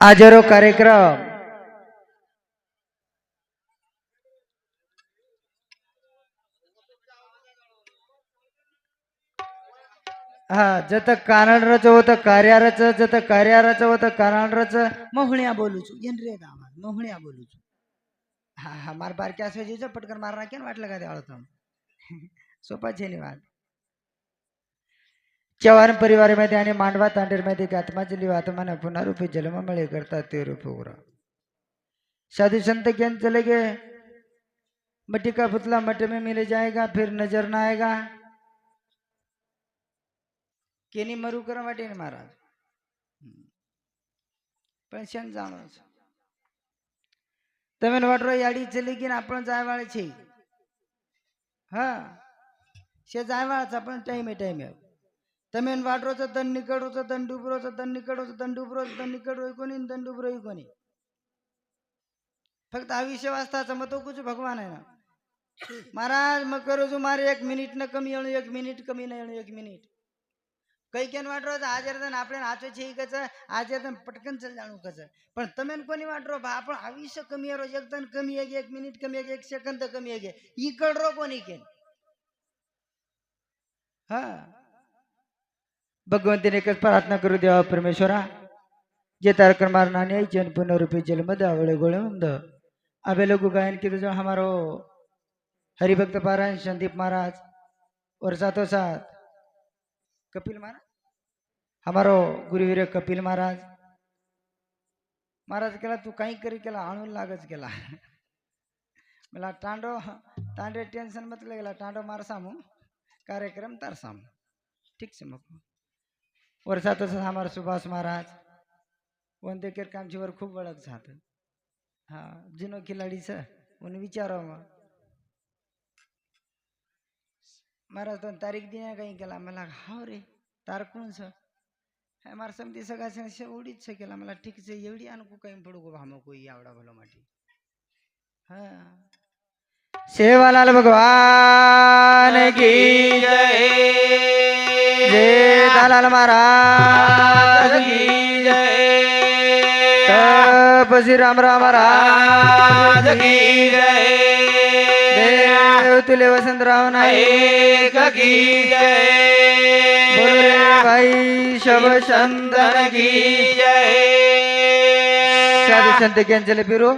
आजरो कार्यक्रम। हा जत कानडरच होतं कार्यारच जत कार्यारच होतं कानडरच। मोहळ्या बोलू छू येन रे गावात मोहळ्या बोलू छू हा हा मार बारके असवायची पटकन मार नाकेन वाटलं का त्यावर सोपा झेनी वाट चव्हाण परिवारामध्ये आणि मांडवा तांडेरमध्ये आत्माजली आत्माना पुन्हा रूपी जन्म मिळे करतात ते रूप उग्र साधु संत ज्ञान चले गए मट्टी का पुतला मट में मिल जाएगा फिर नजर ना आएगा केनी मरू करा वाटे ने महाराज हम्म. પણ શેન જાણો છો તમે વાટરો યાડી ચલી ગઈ ને આપણે જાય છે હા શે જાય વાળા પણ ટાઈમે ટાઈમે તમે એને વાટરો છો તન નીકળો છો તન ડૂબરો છો તન નીકળો છો તન ડૂબરો છો તન નીકળો कोणी तन डुबरो कोणी फक्त आयुष्य वाचता मग तो कुछ भगवान आहे ना महाराज मग करू છું મારે એક મિનિટ ને કમી એણું એક મિનિટ કમી ને એણું એક મિનિટ કઈ કેન વાટરો છે આજે તને આપણે હાથે છે ઈ કચ આજે તને પટકન ચલ જાણું કચ પણ તમે કોની વાટરો બા आपण आयुष्य कमी आहे एक तन कमी आहे एक मिनिट कमी आहे एक सेकंद कमी आहे ई कडरो कोणी केन हा भगवंतीने एकच प्रार्थना करू, देवा परमेश्वरा। जे जन पुनरूपी जलमद आवळे गोळे उंद अबे लोग गायन की जो हमारो हरिभक्त पारायण संदीप महाराज और साथों साथ कपिल महाराज, हमारो गुरुवीर कपिल महाराज। महाराज केला तू काही करी केला आणून लागच केला मला टांडो टांडे टेन्शन मत गेला टांडो मार सामू, कार्यक्रम तार सामू। ठीक से वर्षातच वर्षात सुभाष महाराज वंदेकर कामचीवर खूप ओळख झात हा जुनो खिलाडीचं म्हणून विचारावं मग. महाराज दोन तारीख दिना काही केला? मला हाव रे तारकून कोणच? है मार समती सगळा शेवडीच उडीच केला. मला ठीक से एवढी आणू काही पडू गो भामकू कोई आवडा भलो माटी. हा. सेवालाल भगवान की जय। जय दालाल महाराज की तपसी राम राम महाराज की देव तुले वसंतराव नाईक की रे भाई शब चंदन की साधू संत ज्ञानचले फिरू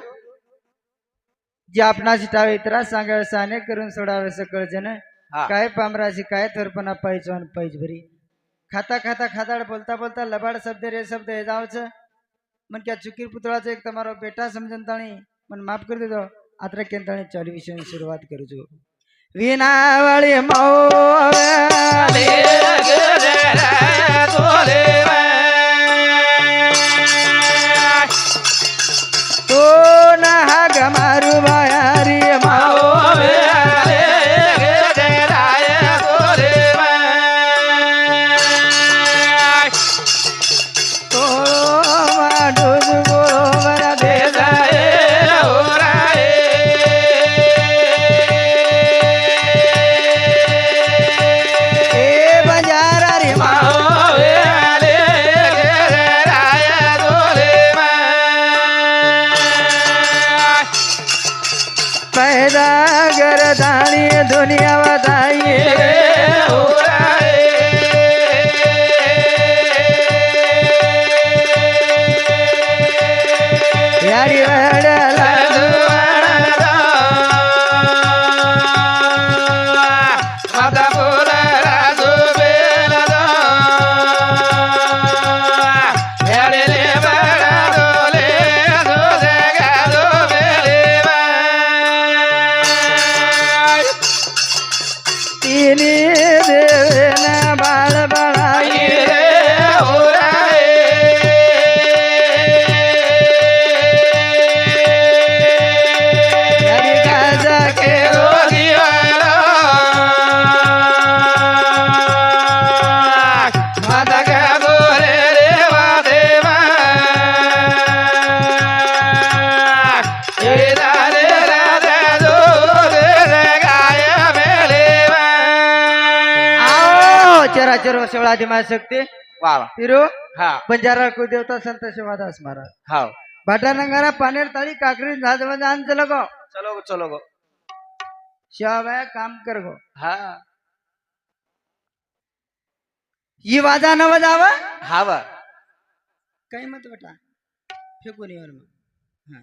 जे आपणास टावे त्रास सांगावे साने करून सोडावे सकळ जन काय पामराशी काय थोरपणा पाहिजे आणि पाहिजे भरी खाता खाता खाताड बोलता बोलता लबाड शब्द रे शब्द हे जावच मन क्या चुकीर पुतळाचं एक તમારો બેટા સમજન તાણી મને માફ કરી દીધો આત્રે કેન તાણી ચાલી વિષયની શરૂઆત કરું છું વિનાવળી મોવે તો चरो सोळा दिमा शक्ती. वा वा फिरू? हा. बंजारा कुदेवता संत शिवादास महाराज. हाव भाटानंगारा पानेर ताळी काकडी झाजवंज अंच लगो चलो गो. चलो गो शिवाबाया काम कर गो. हा. ही वाजा न वजावा हा बा काही मत बेटा? फेकून येऊन मग. हा.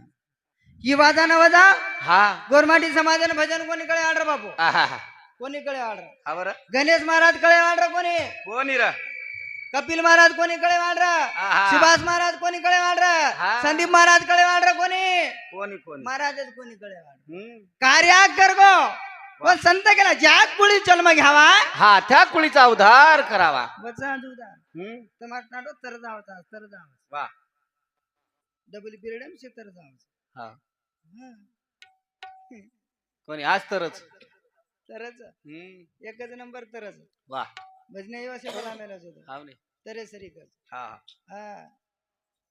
ही वाजा न वजा? हा. गोरमाटी समाजाने भजन कोणी कडे आडर बापू. हा. कोणी कडे आडर हा बरं. गणेश महाराजकडे आडर कोणी? कोणी र कपिल महाराज कोणी आडर आहा. सुभाष महाराज कोणी आडर हा. संदीप महाराजकडे आडर कोणी? कोणी कोणी? महाराजच कोणी आडर हम्म. कार्या कर गो पण संत केला? ज्या कुळी जन्म घ्यावा. हा त्या कुळीचा उद्धार करावा. बचा दुधा. हम्म. टमाट नाटो तर जावचा तर जावचा वा. डबल पिरियड तर हा. हं. कोणी? आज तरच. तरच. हम्म. एकच नंबर तरच. वा. भजने असे बोला मेलाच होत हाव ने. तरे सरीकच. हा. हा.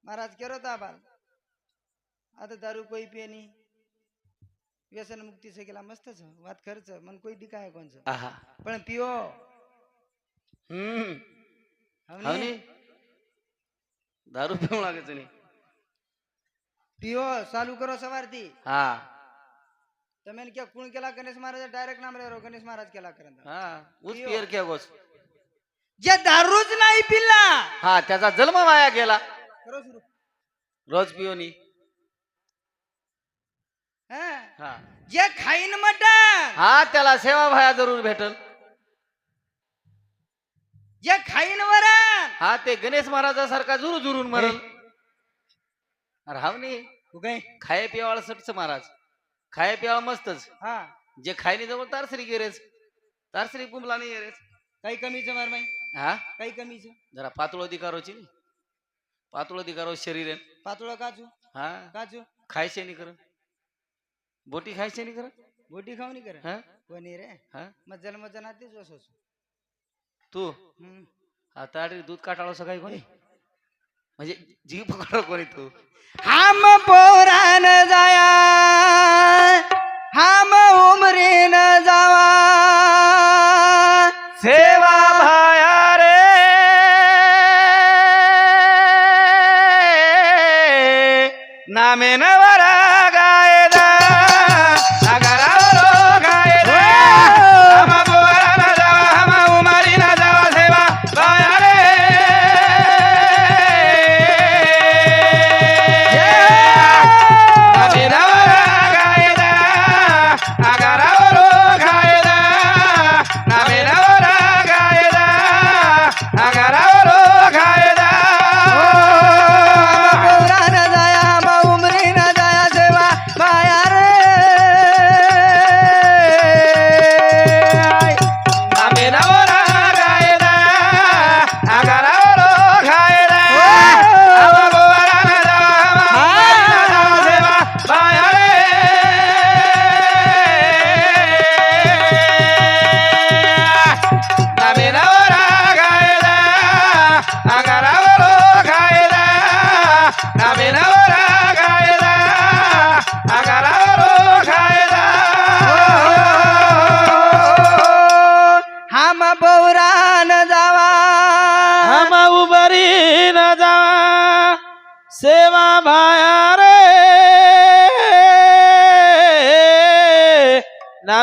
महाराज केरो आता दारू कोई पियनी व्यसन मुक्ती से गेला मस्तच. वात खर्च. मन कोई दी काय कोणचं? आहा. पण पिओ. हम्म. हवनी? हाव ने? दारू पिऊ लागायचं नाही. पिओ. चालू करो सवारती हा. तो मैंने क्या कौन केला गणेश महाराज डायरेक्ट नाम रे गणेश महाराज केला करंदा हा उस पेर के गोस जे दारूच नाही पिला हा त्याचा जन्म वाया गेला खरं रोज पियोनी हा जे खाईन मटण हा त्याला सेवा भाया जरूर भेटल जे खाईन वरण हा ते गणेश महाराजासारखा जुरू जुरून मरल राव नाही खाय पिवाळ सटच महाराज खाय पिवाळ मस्तच. हा. जे खायनी जवळ तारसरी गेरेच तारसरी कुंभला नाही गेरेच काही कमीचं मार माई हा? काही कमीचं. जरा पातळ अधिकारोची पातळ अधिकारो शरीर आहे. पातळ काजू. हा? काजू. खायचे नाही करत. बोटी खायचे नाही करत? बोटी खाऊ नाही कर हा? कोणी रे हा? जन्म जनातीच असो. तू. आता दूध काटाळो सकाळी कोणी? म्हणजे जीव पकडो कोणी तू? हाम पोरान जाया हाम उमरीन जावा. सेवा भाया रे. नामे नवरा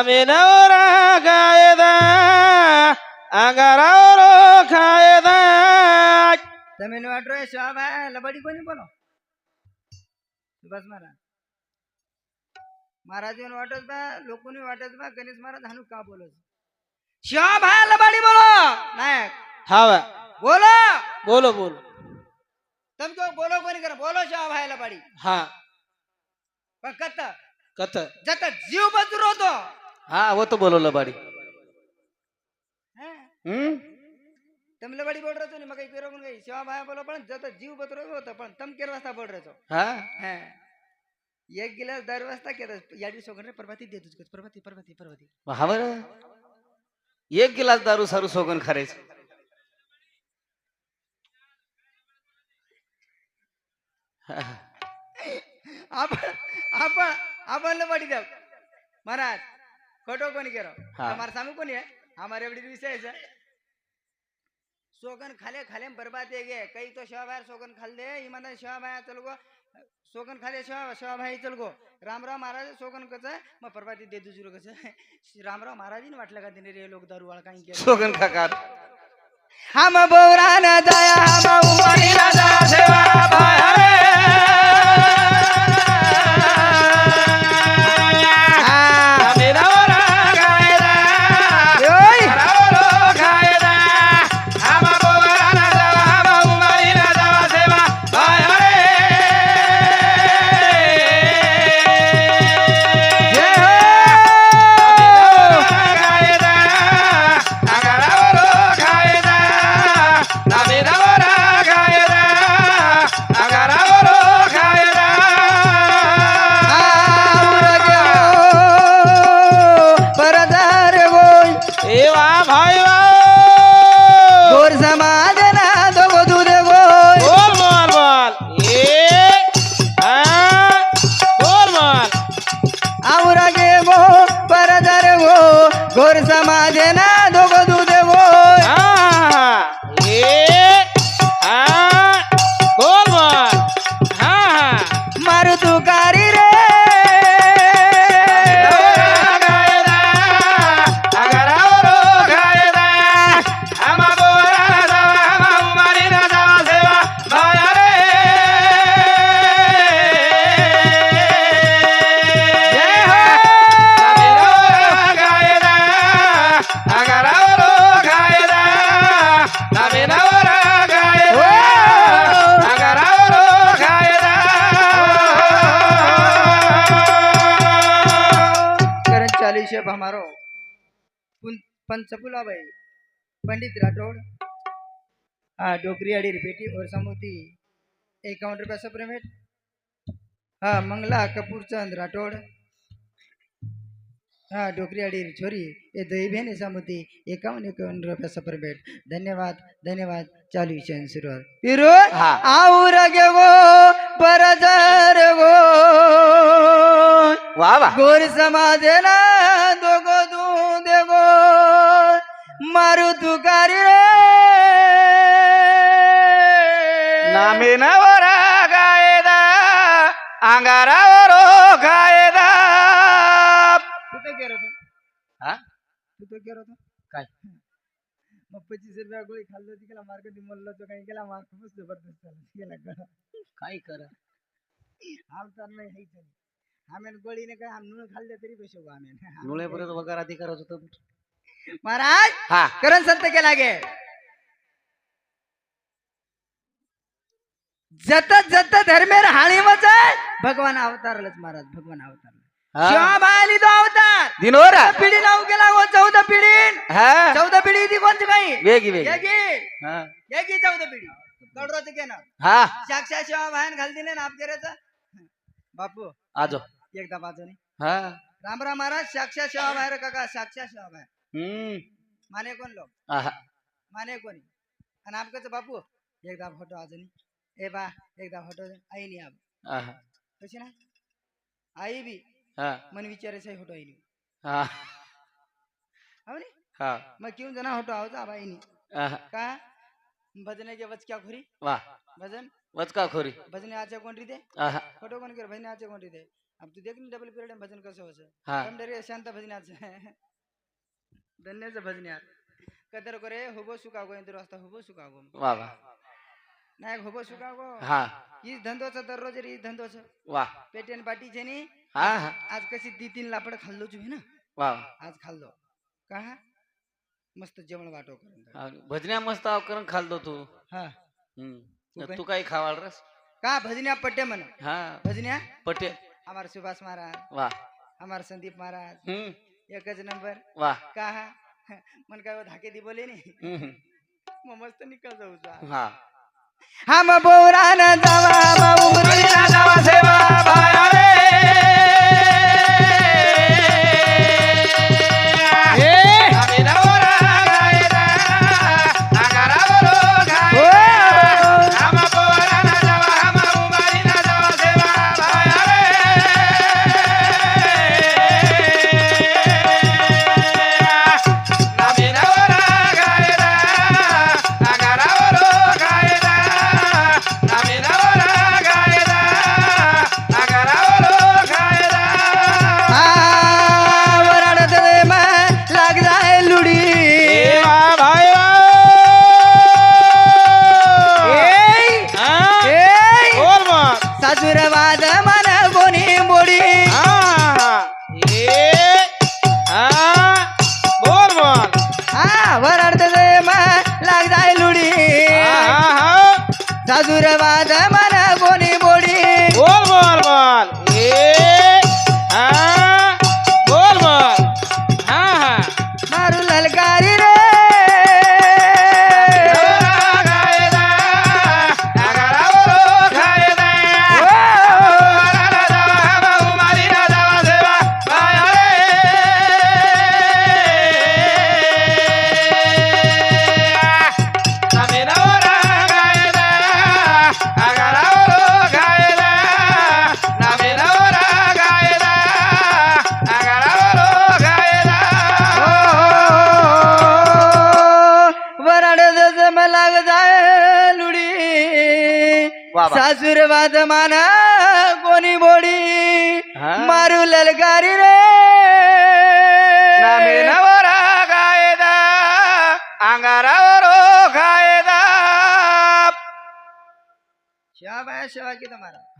आम्ही नवरा कायदा अंगारावर कायदा जमीन वाटोय शॉप आहे लबाडी कोणी बोलो बस महाराज महाराज येऊन वाटत बा लोकोनी वाटत बा गणेश महाराज हानू का बोलत शॉप आहे लबाडी बोलो नाही हाव बोलो बोलो बोलो तुमको बोलो कोणी करा बोलो शॉप आहे लबाडी हा पण कत कत जत जीव बदरू होतो हा वो तो बोलो लबाडी। हम्म? लबाडी बोल राहतो मग एक बरोबर काही शिवा बाया बोला पण जत जीव बतरो होता पण तम केला असता बोल रहे हो? हा? एक गिलास दर वाजता केला या सोगन वगैरे प्रभाती तुझ प्रभाती प्रभाती प्रभाती हा एक गिलास दारू सारू सोगन खरेच। आपण आपण आपण लबाडी द्या महाराज कटो कोणी केरो हाँ। हमारे कोणी कोनी है हमारे एवडी विषय सोगन खाले खाले बरबाद बर्बाद है गए तो शवा भाई सोगन खाल्ले इमानदार ईमानदार शवा चल गो. सोगन खाले शवा शवा भाई चल गो. रामराव महाराज सोगन कस मग बर्बादी दे दुसर कस रामराव महाराजीने वाटलं का तिने रे लोक दारू वाळ काही केलं? सोगन खाकात हम बोरान दया हम उमरी राजा सेवा भाई गोर समाज पंचपुला भाई पंडित राठौड़. हाँ डोकरी अड़ी बेटी और समूती. एकाउंट रुपया सप्रेमेट. हाँ मंगला कपूर चंद राठौड़. हाँ डोकरी अड़ी छोरी. ये दही बहन समूती. एकावन्न एकावन्न रुपया सप्रेमेट. धन्यवाद धन्यवाद. चालू विषय सुरुवात. पिरो हाँ. आऊर गे गो परजर गो वाह वाह गोर समाजे ना दू मारू तू कारी रे। नामे नवरा गायदा अंगारावरो गायदा। तू तो गेलो होतो हा? तू तो गेलो होतो काय? मग पच्चीस रुपया गोळी खाल्लो होती केला मार्केटिंग म्हणलं तो काही केला मार्क खूपच जबरदस्त गेला गळा. काय करा? आमचा नाही हायच आम्ही गोळीने काय आम नून खाल्ले तरी पैसे आम्ही मुळेपर्यंत वगार अधिकारच होत. महाराज हा. करण संत केला गे जत जत धर्मेर हाळी मच भगवान अवतारलच महाराज भगवान अवतारला हा. शिवाबाई तो अवतार. दिनोरा. पिढी नाव गेला गो चौदा पिढी. हा. चौदा पिढी ती कोणती काही वेगी वेगी. हा. येगी चौदा पिढी. गडरोचं के नाव हा. साक्षात शिवाबाईन घाल दिले ना आपकेराचं बापू. आजो. एकदा बाजूने. हा. रामराव महाराज साक्षात शिवाबाहेर काका साक्षात शिवाबाहेर माने कोण लोक? आहा. माने कोणी? आणि आपकच बापू? एकदा फोटो अजून. ए बा एकदा फोटो आईनी आप. आहा. कशी ना? आई बी. हा. मन विचारायचं फोटो हो. नी? हा. मग क्यों जना फोटो आहो जा आईनी? आहा. का? भजने के वच क्या खोरी वा. भजन? वचका खोरी भजने आचे कोण रीते आहा. फोटो कोण कर भजने आचे कोण रीते अब तू देख ना डबल पीरियड में भजन कसं होतं? हा. शांत भजनाचं धन्यचं भजन्यात कदर करे हुबो सुकागो इंदूर वाजता हुबो सुकागो वा वा. नाही हुबो सुकागो हा. हीच धंदोचं दररोज रे धंदोचं. वा. पेटेन पाटीचे नी हा हा. आज कशी ती तीन लापड खाल्लो तुम्ही ना? वा आज खाल्लो. का? मस्त जेवण वाटो करून. भजन्या मस्त अवकरण खालतो तू. हा? तू काही खावाल रस? का? भजन्या पट्टे म्हण. हा. भजन्या? पटेल हमार सुभाष महाराज. वा. हमार संदीप महाराज. एकच नंबर. वा. का? मन काय धाके दी बोले नी? हम्म. मग मस्त निकल जाऊ जा. हा. हम बोरा न जावा उमरी ना जावा सेवा भाया रे.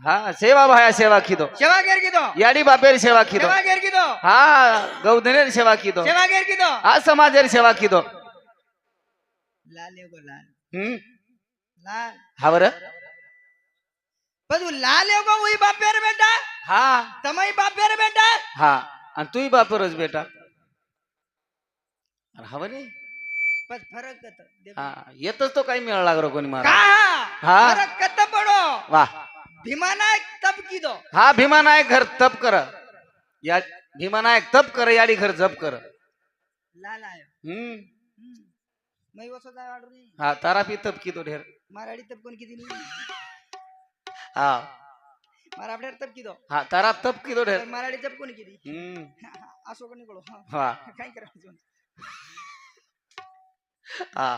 की तुम्हाला हा सेवा भाया सेवा किदो शेवा घेर की तो याडी बापेर सेवा किदो शेवा घेर की तो हा गौधनेर सेवा किदो शेवा घेर की तो हा समाजेर सेवा किदो लाल एगो लाल हम्म लाल हा बर બધું લાલ એગો ઉઈ બાપેર બેટા हा તમઈ બાપેર બેટા हा आणि तुही बापेरच बेटा अरे हा बरे બસ ફરક કત हा येतच तो काही मिळाला लागलो कोणी मला કા હા. ફરક કત પડો वा ભીમાનાયક તપ કીધો हा भीमानायक घर तप कर या भीमानायक तप कर याडी घर जप कर લાલ આયો हम्म હમ. મઈ ઓછો થાય વાળું નહીં हा तारा पी तप किदो ढेर મારાડી તપ કોણ કીધી નહીં हा મારા આપણે તપ કીધો हा तारा तप किदो ढेर મારાડી તપ કોણ કીધી हम्म આસો કોણ નીકળો हा કઈ કરવા हा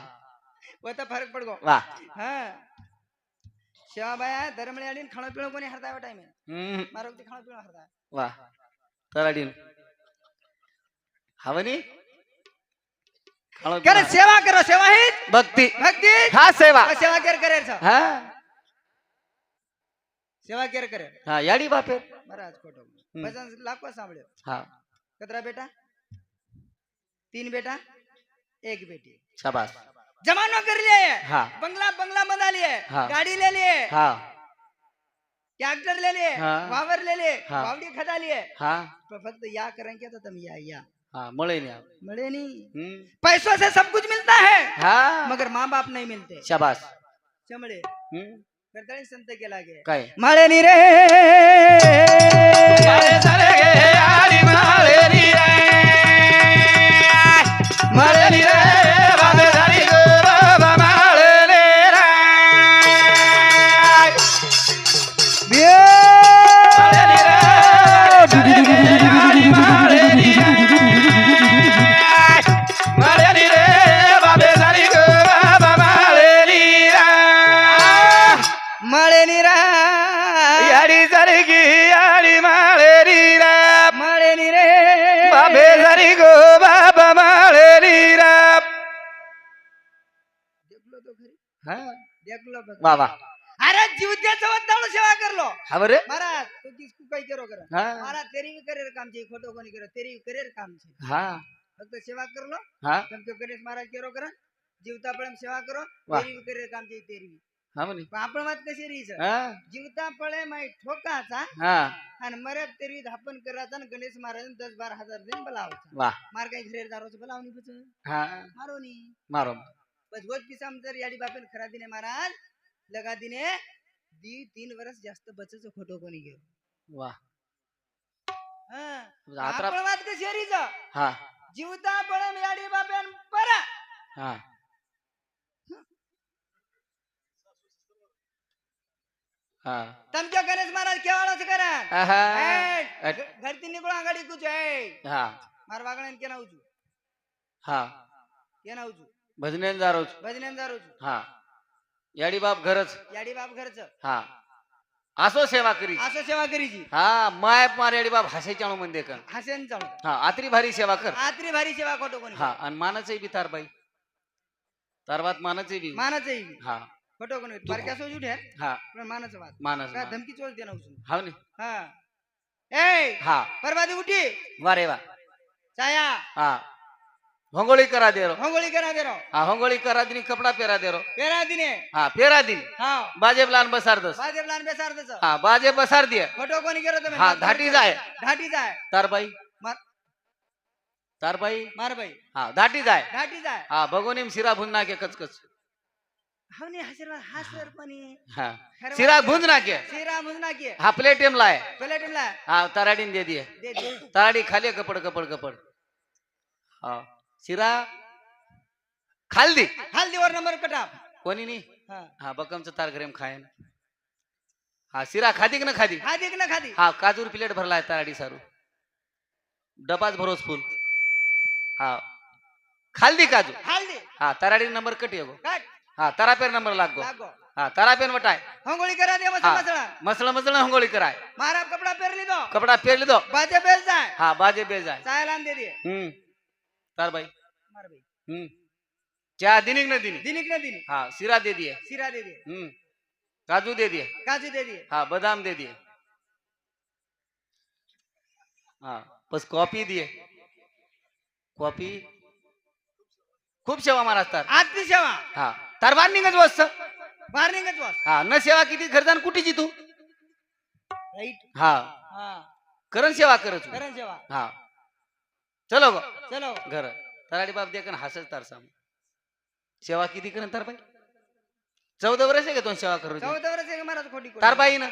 वो તો ફરક પડગો वा હા धर्मळे आडी खाणं पिणं कोणी हरता टाइम हम्म. मारो ते खाणं पिणं हरता वा. तराडीन हवनी? खाणं करे. सेवा करो सेवा ही भक्ती. भक्ती. हा सेवा. सेवा केर करे छ हा. सेवा केर करे. हा याडी बापे. महाराज खोटो हम्म. भजन लाखो सांभळ्यो. हा. कतरा बेटा? तीन बेटा? एक बेटी. शाबास. जमानो कर लिए हाँ. बंगला बंगला बना लिए. गाड़ी ले लिए हा. ट्रैक्टर ले लिए हाँ. वावर ले लिए हाँ. वावडी हा. पण फक्त या करें क्या तो तुम या या. हा मळे न्या मिले नहीं हम्म. पैसों से सब कुछ मिलता है. हा. मगर माँ बाप नहीं मिलते. शाबास. चमड़े. हम्म. करताळी संत के लागे. काय? माळे नी रे. वा वा. अरे जीवत्या चवत दावलो सेवा करलो. हा बरे? महाराज तू किसको काही करो कर महाराज तेरी भी करेर काम छे खोटो कोणी करो तेरी भी करेर काम छे हा. फक्त सेवा करलो. हा. तम तो गणेश महाराज केरो कर जीवता पळम सेवा करो. तेरी भी करेर काम छे तेरी हा म्हणे. आपण वात कशी रीच? जीवता पळे माई ठोकाचा हा. आणि मरे तरी धापन करायचा आणि गणेश महाराज दस बारा हजार देऊन बोलावायचा. मार काही घरेर दारोच बोलावणी बच हा. मारोनी मारो. बस वच जर याडी बापेन खरा दिने महाराज. लगा दिने दी तीन वर्ष जास्त बचत खोटो कोणी घेऊ. वा. म्हणजे वाद हा. जीवता पळम याडी बाप्यान पर. हा. गणेश महाराज केवळच करा घरती निघून आघाडी कुच आहे मार वागण्यान केना उजू हा. केना उजू हा. याडी बाप घरच. याडी बाप घरच. हा. असो सेवा करी असं सेवा करीची हा माय मार याडी बाप हसे चाणू म्हणते का? हसेन चालू हा आत्री भारी सेवा कर. आत्री भारी सेवा खोटो कोणी हा आणि मानाचंही बी तार बाई. तारवात मानाचंही बी. मानाच हा. खोटो कोणी बारक्या सोज हा. पण मानाचं वाद. मानस काय धमकी चोच देणार उचलून. हा नी. हा. ए! हा. परवादी उठी. वा रे वा. छाया हा. होंगोळी करा दे रो होंगोळी करा दे रो हा होंगोळी करा दिनी कपडा पेरा दे रो पेरा दिने हा पेरा दिनी हा बाजे लान बसार दस बाजे प्लान बेसार दच हा बाजे बसार दिए फोटो कोणी केलं तुम्ही हा, धाटी जाय. धाटी जाय तार बाई मार तार बाई मार बाई हा दाटी जाय धाटी जाय हा भगोनीम शिरा भुन नाके कचकच हावनी हसर हसर पणी हा शिरा. भुंज नाके शिरा मुजना की हा प्लेटेम लाय पहिले टीमला हा तराडीन दे दिए दे दे तराडी हा शिरा? खालदी. हल्दीवर नंबर कटा. कोणी नाही? हा. हा बकमचं तार घरेम खायन. हा शिरा खादी की ना खादी? खादी की ना खादी? हा काजूर प्लेट भरलाय तराडी सारू. डबाच भरोस फुल. हा. खालदी काजू? हल्दी हा तराडी नंबर कटी गो काट. हा तरापेर नंबर लागो. लागो. हा तरापेन वटाय. होंगोळी करा दे मसा हा मसळा मसळ मसळ हंगोळी कराय. मारा कपडा पेरली दो कपडा पेरली दो बाजे बेल जाय. हा बाजे बे जाय. चायला दे दे हम्म. तार मार बाई. हम्म. चहा दिनी न दिनी दिनिक ने दिनी हा शिरा दे दिए शिरा दे दे हम्म. काजू दे दिए काजू दे दे हा बदाम दे दिए हा बस कॉफी दिए कॉफी खूप सेवा महाराज तार. आत्ती सेवा? हा. तार बार निघत वस्त मार्निंगच वास हा न सेवा किती घरदान कुठेची तू राईट. हा. हा. करण सेवा करत करण सेवा. हा. चलो चलो। घर। तराडी बाप देखन हसत तार साम। सेवा किती करन तार बाई? चौदा वर्ष आहे का दोन सेवा करू चौदा वर्ष आहे महाराज खोटी खोटी? तार बाई ना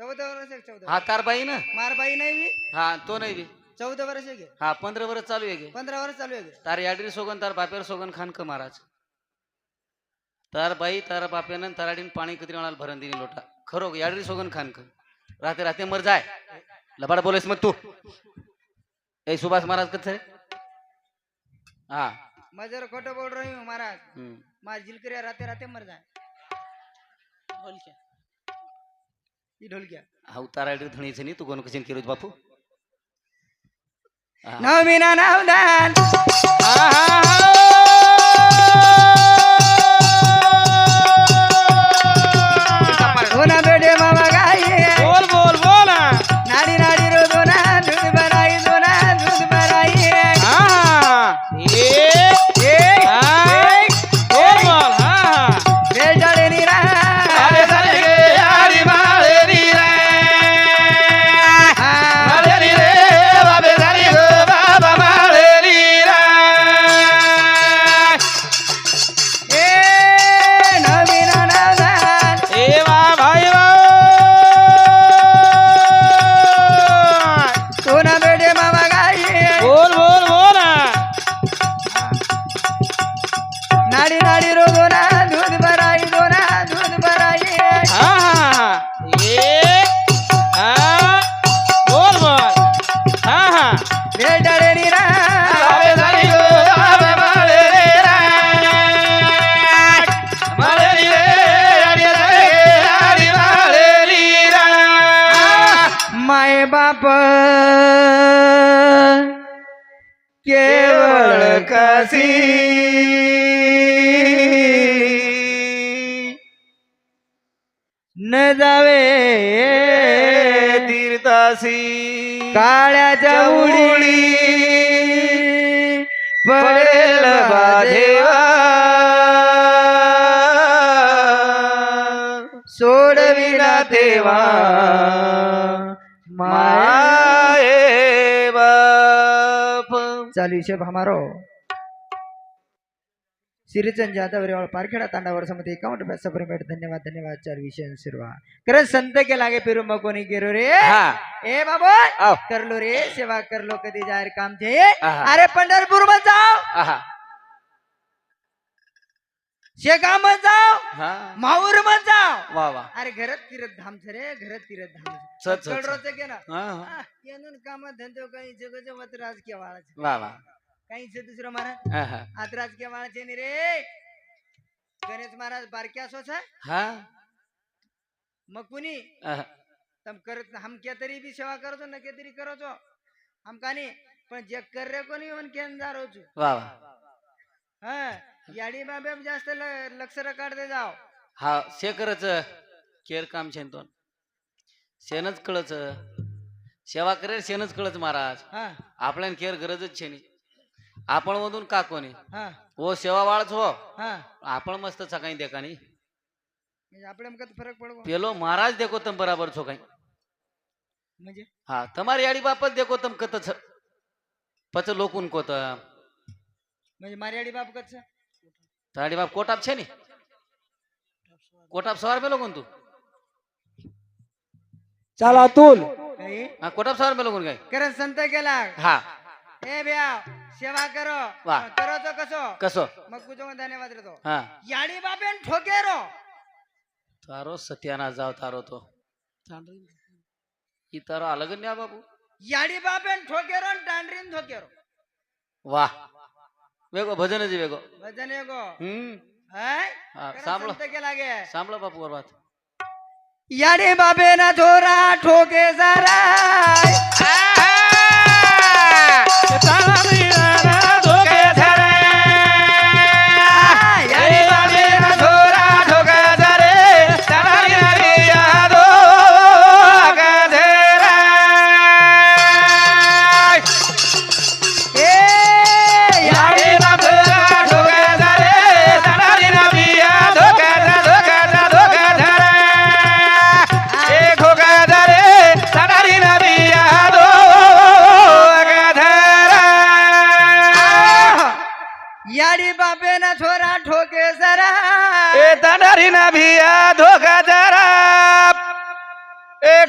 चौदा वर्ष आहे चौदा? हा तार बाई ना मार बाई नाही मी? हा तो नाही बी? चौदा वर्ष आहे हा पंधरा वर्ष चालू आहे गे पंधरा वर्ष चालू आहे तार याडरी सोगन तार बापेर सोगन खान क महाराज? तार बाई तार बापेन ताराडीन पाणी कधी म्हणाल भरण दिनी लोटा? खरो याडरी सोगन खान क? राहते राहते मर जाय. लबाड बोलेस मग तू. ए सुभाष महाराज कथ रे हा. मजर खोटं बोल रही हूँ महाराज. हम्म. मार जिलकरिया राते राते मर जाए ढोलक्या. ही ढोलक्या. हा ताराडी धणी छे नी तू कोण कशीन केरू बापू? हा. नवमीना नावदान. होना न जावे तीर्थासी. काळ्याच्या उडी पडेल बाधेवा सोडविना देवा. माये बाप. चालू हिशेब हमारो. श्रीचंद जाधव रेवाळ पारखेडा तांडावर समती में सप्रेमेट धन्यवाद धन्यवाद चार विषय सुरुवा खरं संत के लागे पेरू मग कोणी केरो रे हा ए बाबा. करलो रे सेवा करलो कधी जाहीर काम आहा. अरे पंढरपूर मत जाओ शेगाव मत जाओ हा माहूर मत जाओ अरे घरात तीरथ धाम रे घरात तीरथ धाम च, च, च. रोचे के ना. आ, येणून कामात धंदो काही जगच वत राजकीय वाळाचे वा वा काही दुसरं महाराज आहा. आज राजकीय वाळाचे नि रे. गणेश महाराज बारक्या सोच हा. मग कुणी? आहा. तम करत हम क्या तरी भी सेवा करतो न के तरी करो छो हम कानी? पण जे कर रे कोणी पण केन जा रो छु वा वा. हा. याडी बाबे जास्त ल- लक्ष रकाड दे जाओ हा शेकरच केर काम शेन तो शेनच कळच. सेवा करेल शेनच कळच महाराज. हा. आपल्यान केर गरजच छे नी. आपण मधून का कोणी હા ઓ સેવા વાળ છો હા આપણ મસ્ત છે કઈ દેખા નહીં म्हणजे આપણે એમ કદ ફરક પડવો પેલો મહારાજ દેખો તમે બરાબર છો કઈ म्हणजे હા તમારી આડી બાપ જ દેખો તમે કત છે પછી લોકોન કોત म्हणजे મારી આડી બાપ કદ છે તારી બાપ કોટાપ છે ને કોટાપ સવાર મેલો કોણ તું ચાલ અતુલ કઈ હા કોટાપ સવાર મેલો કોણ કઈ કરે સંત गेला હા ए ब्या સેવા કરો. કરો તો કશો? કશો? મગકુ જો ધન્યવાદ રહેતો. હા. યાળી બાપેન ઠોકેરો. તારો સત્યાના જાવ તારો તો. ઈ તારો અલગ ને બાપુ? યાળી બાપેન ઠોકેરો ને ટાંડરીન ઠોકેરો. વાહ. વેગો ભજન જ વેગો. ભજન વેગો. હમ. હા? સાંભળો. કે લાગે? સાંભળો બાપુ વાત. યાળી બાપે ના ધોરા ઠોકે સારા ठोके सारा याडी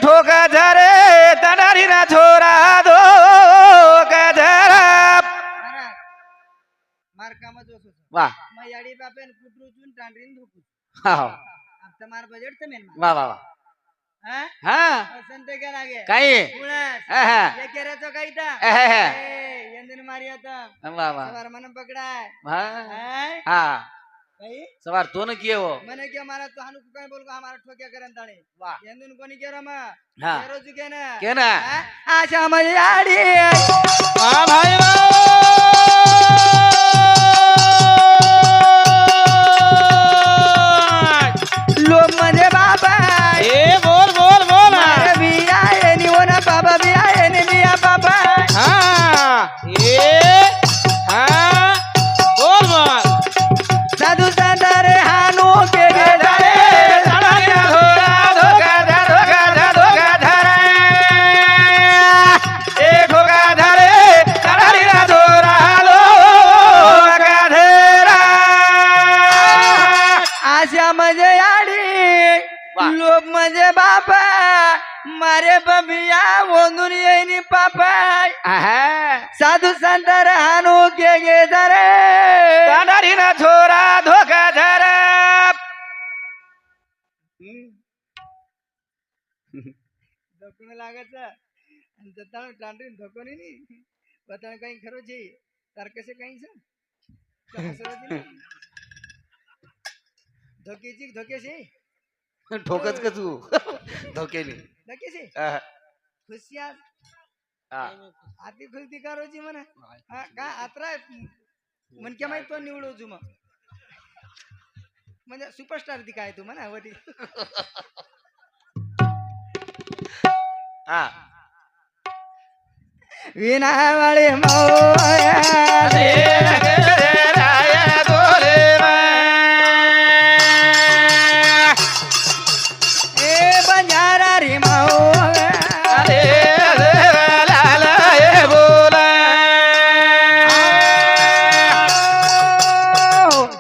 ઠોકા ઝારે તનારી ના છોરા દો કાઝારા મારકામાં જો છો? વાહ. મયાડી બાપે ને કુટરું છું ને ટાંડરીને ધોકું હા. તમાર બજેટ તમે વાહ વાહ વાહ. હા? હા. પસંદ પકડાય. સવાર તો ને કેવો મને કે મારા તો હાનું કઈ બોલ કે અમારા ઠોક્યા કરે તાણે. વાહ. એનું કોની કે રમા હા. રોજ કે ને? કે ના? આશા મય આડી. હા ભાઈ લો ધોકો નહીં ની બતાવે કઈ ખરું છે તાર કશે કઈ છે તો હસરો છે ને? ધોકી છે કે ધોકે છે ઠોક જ કશું ધોકેલી ધોકે છે હા ખુશિયા હા આતી ખુલતી કરો છે મને હા का आत्रा मन के माहित तो निवडू तू मग म्हणजे सुपरस्टार ती काय तू म्हणा वटी હા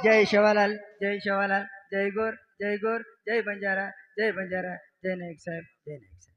जय शिवालाल जय शिवालाल, जय गोर जय गोर, जय बंजारा जय बंजारा, जय नाईक साहेब, जय साहेब।